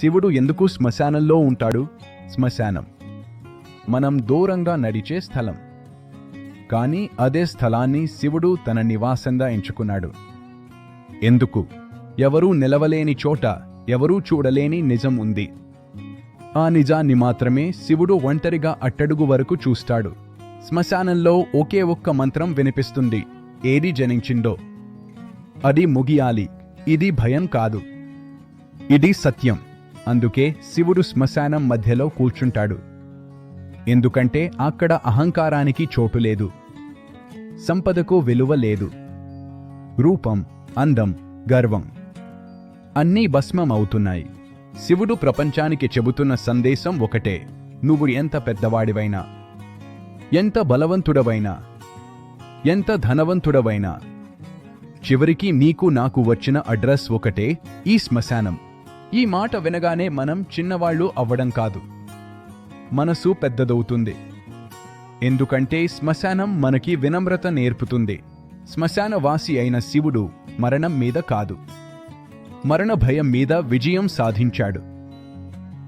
శివుడు ఎందుకు శ్మశానంలో ఉంటాడు? శ్మశానం. మనం దూరంగా నడిచే స్థలం. కానీ అదే స్థలాన్ని శివుడు తన నివాసంగా ఎంచుకున్నాడు. ఎందుకు? ఎవరూ నిలవలేని చోట ఎవరూ చూడలేని నిజం ఉంది. ఆ నిజాన్ని మాత్రమే శివుడు ఒంటరిగా అట్టడుగు వరకు చూస్తాడు. శ్మశానంలో ఒకే ఒక్క మంత్రం వినిపిస్తుంది. ఏది జనించిందో. అది ముగియాలి. ఇది భయం కాదు. ఇది సత్యం. అందుకే శివుడు శ్మశానం మధ్యలో కూర్చుంటాడు. ఎందుకంటే అక్కడ అహంకారానికి చోటు లేదు. సంపదకు విలువ లేదు. రూపం అందం గర్వం అన్నీ భస్మం అవుతున్నాయి శివుడు ప్రపంచానికి చెబుతున్న సందేశం ఒకటే. నువ్వు ఎంత పెద్దవాడివైనా ఎంత బలవంతుడవైనా ఎంత ధనవంతుడవైనా చివరికి నీకు నాకు వచ్చిన అడ్రస్ ఒకటే ఈ శ్మశానం. ఈ మాట వినగానే మనం చిన్నవాళ్ళు అవ్వడం కాదు. మనసు పెద్దదవుతుంది. ఎందుకంటే శ్మశానం మనకి వినమ్రత నేర్పుతుంది. శ్మశానవాసి అయిన శివుడు మరణం మీద కాదు. మరణ భయం మీద విజయం సాధించాడు.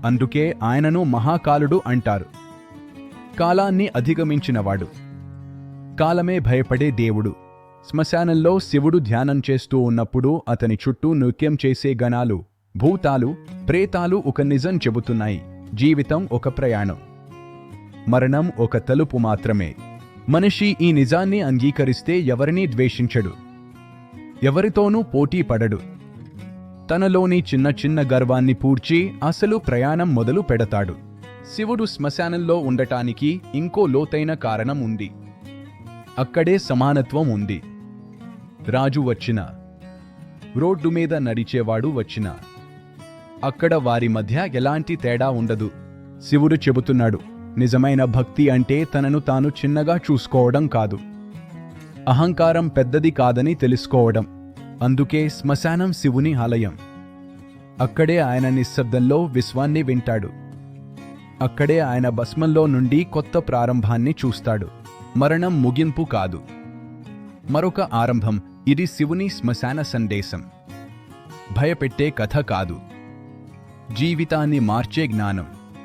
అందుకే ఆయనను మహాకాలుడు అంటారు. కాలాన్ని అధిగమించినవాడు. కాలమే భయపడే దేవుడు. శ్మశానంలో శివుడు ధ్యానం చేస్తూ ఉన్నప్పుడు అతని చుట్టూ నృత్యం చేసే గణాలు భూతాలు ప్రేతాలు ఒక నిజం చెబుతున్నాయి. జీవితం ఒక ప్రయాణం. మరణం ఒక తలుపు మాత్రమే. మనిషి ఈ నిజాన్ని అంగీకరిస్తే ఎవరినీ ద్వేషించడు. ఎవరితోనూ పోటీ పడడు. తనలోని చిన్న చిన్న గర్వాన్ని పూడ్చి అసలు ప్రయాణం మొదలు పెడతాడు. శివుడు శ్మశానంలో ఉండటానికి ఇంకో లోతైన కారణం ఉంది. అక్కడే సమానత్వం ఉంది. రాజు వచ్చిన. రోడ్డు మీద నడిచేవాడు వచ్చిన. అక్కడ వారి మధ్య ఎలాంటి తేడా ఉండదు. శివుడు చెబుతున్నాడు నిజమైన భక్తి అంటే తనను తాను చిన్నగా చూసుకోవడం కాదు. అహంకారం పెద్దది కాదని తెలుసుకోవడం. అందుకే శ్మశానం శివుని ఆలయం. అక్కడే ఆయన నిశ్శబ్దంలో విశ్వాన్ని వింటాడు. అక్కడే ఆయన భస్మంలో నుండి కొత్త ప్రారంభాన్ని చూస్తాడు. మరణం ముగింపు కాదు. మరొక ఆరంభం ఇది శివుని శ్మశాన సందేశం. భయపెట్టే కథ కాదు. జీవితాన్ని మార్చే జ్ఞానం.